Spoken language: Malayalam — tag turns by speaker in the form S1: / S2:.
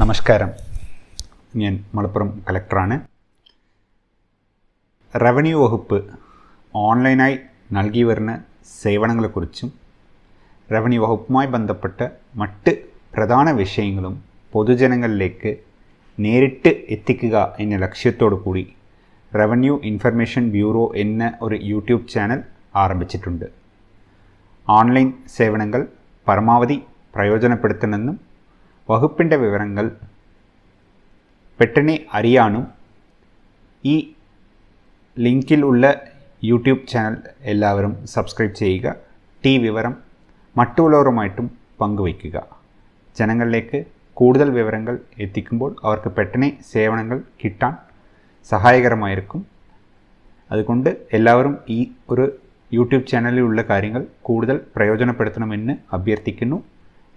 S1: നമസ്കാരം. ഞാൻ മലപ്പുറം കലക്ടറാണ്. റവന്യൂ വകുപ്പ് ഓൺലൈനായി നൽകി വരുന്ന സേവനങ്ങളെക്കുറിച്ചും റവന്യൂ വകുപ്പുമായി ബന്ധപ്പെട്ട മറ്റ് പ്രധാന വിഷയങ്ങളും പൊതുജനങ്ങളിലേക്ക് നേരിട്ട് എത്തിക്കുക എന്ന ലക്ഷ്യത്തോടു കൂടി റവന്യൂ ഇൻഫർമേഷൻ ബ്യൂറോ എന്ന ഒരു യൂട്യൂബ് ചാനൽ ആരംഭിച്ചിട്ടുണ്ട്. ഓൺലൈൻ സേവനങ്ങൾ പരമാവധി പ്രയോജനപ്പെടുത്തണമെന്നും വകുപ്പിന്റെ വിവരങ്ങൾ പെട്ടെന്ന് അറിയാനും ഈ ലിങ്കിൽ ഉള്ള യൂട്യൂബ് ചാനൽ എല്ലാവരും സബ്സ്ക്രൈബ് ചെയ്യുക ടി വിവരം മറ്റുള്ളവരുമായിട്ടും പങ്കുവയ്ക്കുക. ജനങ്ങളിലേക്ക് കൂടുതൽ വിവരങ്ങൾ എത്തിക്കുമ്പോൾ അവർക്ക് പെട്ടെന്ന് സേവനങ്ങൾ കിട്ടാൻ സഹായകരമായിരിക്കും. അതുകൊണ്ട് എല്ലാവരും ഈ ഒരു യൂട്യൂബ് ചാനലിലുള്ള കാര്യങ്ങൾ കൂടുതൽ പ്രയോജനപ്പെടുത്തണമെന്ന് അഭ്യർത്ഥിക്കുന്നു.